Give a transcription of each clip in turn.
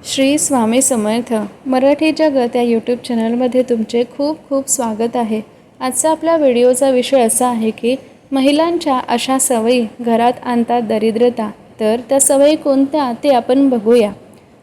श्री स्वामी समर्थ. मराठी जगत या यूट्यूब चॅनलमध्ये तुमचे खूप खूप स्वागत आहे. आजचा आपल्या व्हिडिओचा विषय असा आहे की महिलांच्या अशा सवयी घरात आणतात दरिद्रता तर त्या सवयी कोणत्या ते आपण बघूया.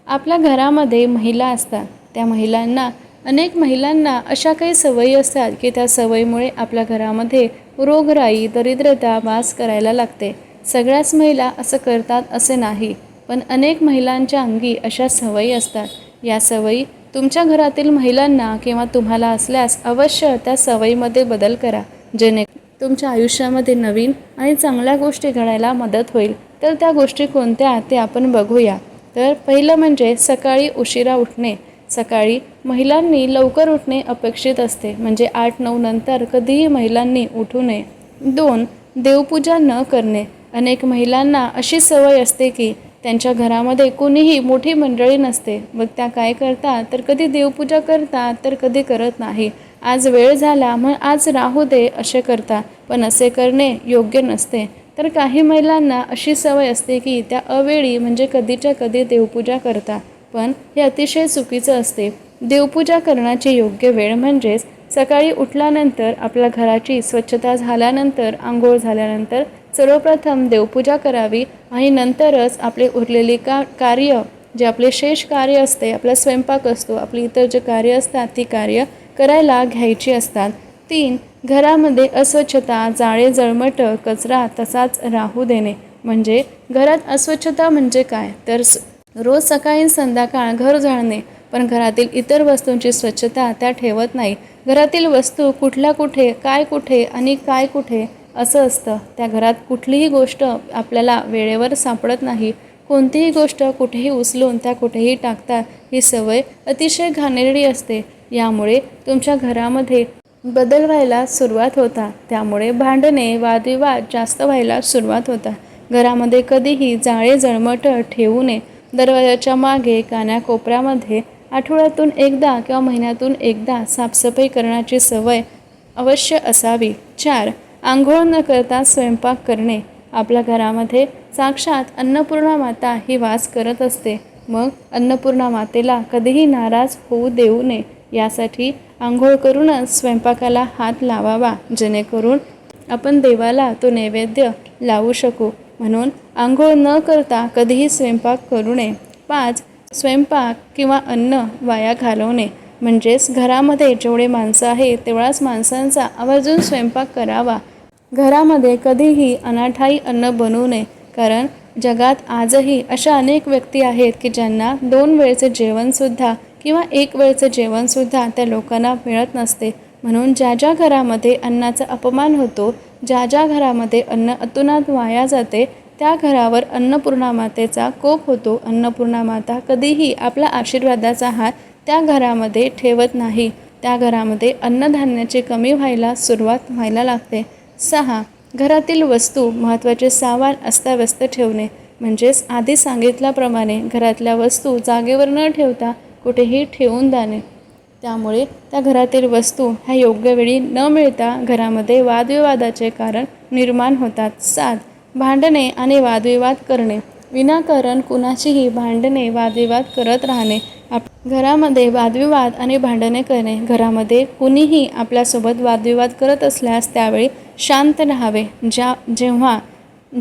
आपल्या घरामध्ये महिला असतात. त्या महिलांना अनेक महिलांना अशा काही सवयी असतात की त्या सवयीमुळे आपल्या घरामध्ये रोगराई दरिद्रता वास करायला लागते. सगळ्याच महिला असं करतात असे नाही. पण अनेक महिलांच्या अंगी अशा सवयी असतात. या सवयी तुमच्या घरातील महिलांना किंवा तुम्हाला असल्यास अवश्य त्या सवयीमध्ये बदल करा. जेणे तुमच्या आयुष्यामध्ये नवीन आणि चांगल्या गोष्टी घडायला मदत होईल. तर त्या गोष्टी कोणत्या ते आपण बघूया. तर पहिलं म्हणजे सकाळी उशिरा उठणे. सकाळी महिलांनी लवकर उठणे अपेक्षित असते. म्हणजे आठ नऊ नंतर कधीही महिलांनी उठू नये. दोन देवपूजा न करणे. अनेक महिलांना अशी सवय असते की त्यांच्या घरामध्ये कोणीही मोठी मंडळी नसते. मग त्या काय करतात? तर कधी देवपूजा करतात तर कधी करत नाही. आज वेळ झाला मग आज राहू दे असे करता पण असे करणे योग्य नसते. तर काही महिलांना अशी सवय असते की त्या अवेळी म्हणजे कधीच्या कधी देवपूजा करता पण हे अतिशय चुकीचं असते. देवपूजा करण्याची योग्य वेळ म्हणजेच सकाळी उठल्यानंतर आपल्या घराची स्वच्छता झाल्यानंतर आंघोळ झाल्यानंतर सर्वप्रथम देवपूजा करावी आणि नंतरच आपले उरलेले का कार्य जे आपले शेष कार्य असते आपला स्वयंपाक असतो आपली इतर जे कार्य असतात ती कार्य करायला घ्यायची असतात. तीन घरामध्ये अस्वच्छता जाळे जळमट कचरा तसाच राहू देणे. म्हणजे घरात अस्वच्छता म्हणजे काय? तर स- रोज सकाळी संध्याकाळ घर झाडणे. पण घरातील इतर वस्तूंची स्वच्छता त्या ठेवत नाही. घरातील वस्तू कुठल्या कुठे काय कुठे आणि काय कुठे असं असतं. त्या घरात कुठलीही गोष्ट आपल्याला वेळेवर सापडत नाही. कोणतीही गोष्ट कुठेही उचलून त्या कुठेही टाकतात ही सवय अतिशय घाणेरडी असते. यामुळे तुमच्या घरामध्ये बदल व्हायला सुरुवात होता. त्यामुळे भांडणे वादविवाद जास्त व्हायला सुरुवात होता. घरामध्ये कधीही जाळे जळमट ठेवू नये. दरवाजाच्या मागे कानाकोपऱ्यामध्ये आठवड्यातून एकदा किंवा महिन्यातून एकदा साफसफाई करण्याची सवय अवश्य असावी. चार आंघोळ न करता स्वयंपाक करणे. आपल्या घरामध्ये साक्षात अन्नपूर्णा माता ही वास करत असते. मग अन्नपूर्णा मातेला कधीही नाराज होऊ देऊ नये. यासाठी आंघोळ करूनच स्वयंपाकाला हात लावावा. जेणेकरून आपण देवाला तो नैवेद्य लावू शकू. म्हणून आंघोळ न करता कधीही स्वयंपाक करू नये. पाच स्वयंपाक किंवा अन्न वाया घालवणे. म्हणजेच घरामध्ये जेवढे माणसं आहेत तेवढाच माणसांचा आवर्जून स्वयंपाक करावा. घरामध्ये कधीही अनाठाई अन्न बनवू नये कारण जगात आजही अशा अनेक व्यक्ती आहेत की ज्यांना दोन वेळचे जेवणसुद्धा किंवा एक वेळचं जेवणसुद्धा त्या लोकांना मिळत नसते. म्हणून ज्या ज्या घरामध्ये अन्नाचा अपमान होतो ज्या ज्या घरामध्ये अन्न अतुनात वाया जाते त्या घरावर अन्नपूर्णा मातेचा कोप होतो. अन्नपूर्णा माता कधीही आपला आशीर्वादाचा हात त्या घरामध्ये ठेवत नाही. त्या घरामध्ये अन्नधान्याची कमी व्हायला सुरुवात व्हायला लागते. सहा घरातील वस्तू महत्त्वाचे सामान अस्ताव्यस्त ठेवणे. म्हणजेच आधी सांगितल्याप्रमाणे घरातल्या वस्तू जागेवर न ठेवता कुठेही ठेवून जाणे. त्यामुळे त्या घरातील वस्तू ह्या योग्य वेळी न मिळता घरामध्ये वादविवादाचे कारण निर्माण होतात. सात भांडणे आणि वादविवाद करणे. विनाकारण कुणाचीही भांडणे वादविवाद करत राहणे आप घरामध्ये वादविवाद आणि भांडणे करणे घरामध्ये कुणीही आपल्यासोबत वादविवाद करत असल्यास त्यावेळी शांत राहावे. ज्या जेव्हा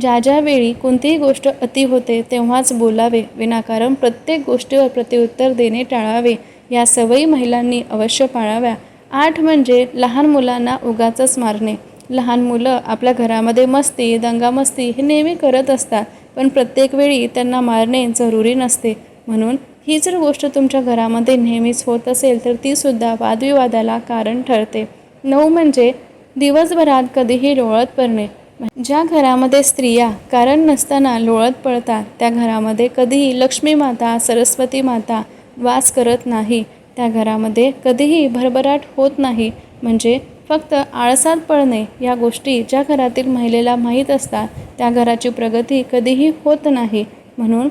ज्या ज्यावेळी कोणतीही गोष्ट अति होते तेव्हाच बोलावे. विनाकारण प्रत्येक गोष्टीवर प्रत्युत्तर देणे टाळावे. या सवयी महिलांनी अवश्य पाळाव्या. आठ म्हणजे लहान मुलांना उगाचच मारणे. लहान मुलं आपल्या घरामध्ये मस्ती दंगामस्ती हे नेहमी करत असतात. पण प्रत्येक वेळी त्यांना मारणे जरुरी नसते. म्हणून ही जर गोष्ट तुमच्या घरामध्ये नेहमीच होत असेल तर तीसुद्धा वादविवादाला कारण ठरते. नऊ म्हणजे दिवसभरात कधीही लोळत पडणे. ज्या घरामध्ये स्त्रिया कारण नसताना लोळत पडतात त्या घरामध्ये कधीही लक्ष्मी माता सरस्वती माता वास करत नाही. त्या घरामध्ये कधीही भरभराट होत नाही. म्हणजे फक्त आळसात पळणे या गोष्टी ज्या घरातील महिलेला माहीत असतात त्या घराची प्रगती कधीही होत नाही. म्हणून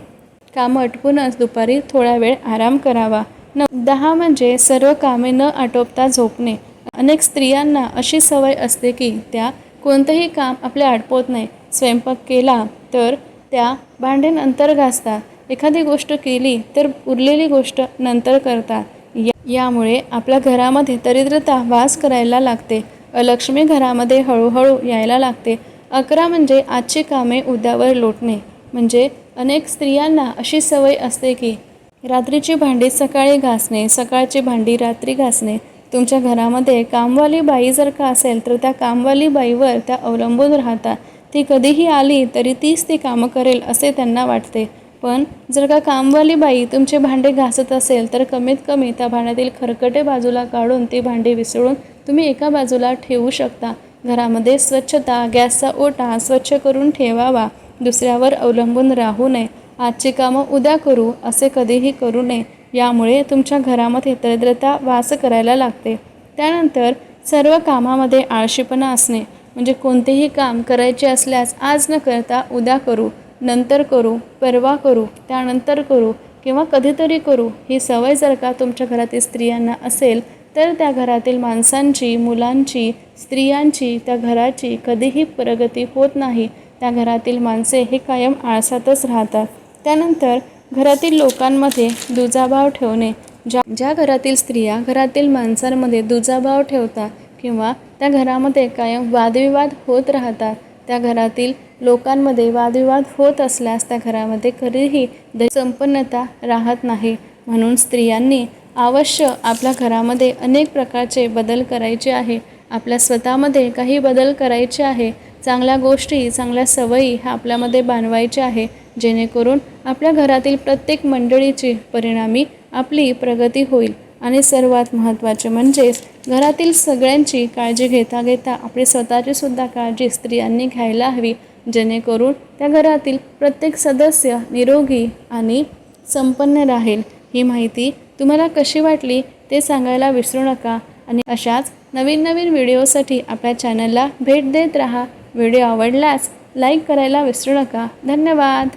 कामं अटकूनच दुपारी थोडा वेळ आराम करावा. न दहा म्हणजे सर्व कामे न आटोपता झोपणे. अनेक स्त्रियांना अशी सवय असते की त्या कोणतंही काम आपले आटपत नाही. स्वयंपाक केला तर त्या भांडे नंतर घासतात. एखादी गोष्ट केली तर उरलेली गोष्ट नंतर करतात. यामुळे आपल्या घरामध्ये दरिद्रता वास करायला लागते. अलक्ष्मी घरामध्ये हळूहळू यायला लागते. अकरा म्हणजे आजची कामे उद्यावर लोटणे. म्हणजे अनेक स्त्रियांना अशी सवय असते की रात्रीची भांडी सकाळी घासणे सकाळची भांडी रात्री घासणे. तुमच्या घरामध्ये कामवाली बाई जर का असेल तर त्या कामवाली बाईवर त्या अवलंबून राहतात ती कधीही आली तरी तीच ती कामं करेल असे त्यांना वाटते. पण जर का कामवाली बाई तुमचे भांडे घासत असेल तर कमीत कमी त्या भांड्यातील खरकटे बाजूला काढून ती भांडी विसळून तुम्ही एका बाजूला ठेवू शकता. घरामध्ये स्वच्छता गॅसचा ओटा स्वच्छ करून ठेवावा. दुसऱ्यावर अवलंबून राहू नये. आजची कामं उद्या करू असे कधीही करू नये. यामुळे तुमच्या घरामध्ये दरिद्रता वास करायला लागते. त्यानंतर सर्व कामामध्ये आळशीपणा असणे. म्हणजे कोणतेही काम करायचे असल्यास आज न करता उद्या करू. नंतर करू परवा करू त्यानंतर करू किंवा कधीतरी करू ही सवय जर का तुमच्या घरातील स्त्रियांना असेल तर त्या घरातील माणसांची मुलांची स्त्रियांची त्या घराची कधीही प्रगती होत नाही. त्या घरातील माणसे हे कायम आळसातच राहतात. त्यानंतर घरातील लोकांमध्ये दुजाभाव ठेवणे. ज्या ज्या घरातील स्त्रिया घरातील माणसांमध्ये दुजाभाव ठेवतात किंवा त्या घरामध्ये कायम वादविवाद होत राहतात त्या घरातील लोकांमध्ये वादविवाद होत असल्यास त्या घरामध्ये कधीही द संपन्नता राहत नाही. म्हणून स्त्रियांनी अवश्य आपल्या घरामध्ये अनेक प्रकारचे बदल करायचे आहे. आपल्या स्वतःमध्ये काही बदल करायचे आहे. चांगल्या गोष्टी चांगल्या सवयी ह्या आपल्यामध्ये बांधवायच्या आहे. जेणेकरून आपल्या घरातील प्रत्येक मंडळीची परिणामी आपली प्रगती होईल. आणि सर्वात महत्त्वाचे म्हणजेच घरातील सगळ्यांची काळजी घेता घेता आपली स्वतःची सुद्धा काळजी स्त्रियांनी घ्यायला हवी जेणेकरून त्या घरातील प्रत्येक सदस्य निरोगी आणि संपन्न राहील. ही माहिती तुम्हाला कशी वाटली ते सांगायला विसरू नका आणि अशाच नवीन नवीन व्हिडिओसाठी आपल्या चॅनलला भेट देत राहा. व्हिडिओ आवडल्यास लाईक करायला विसरू नका. धन्यवाद!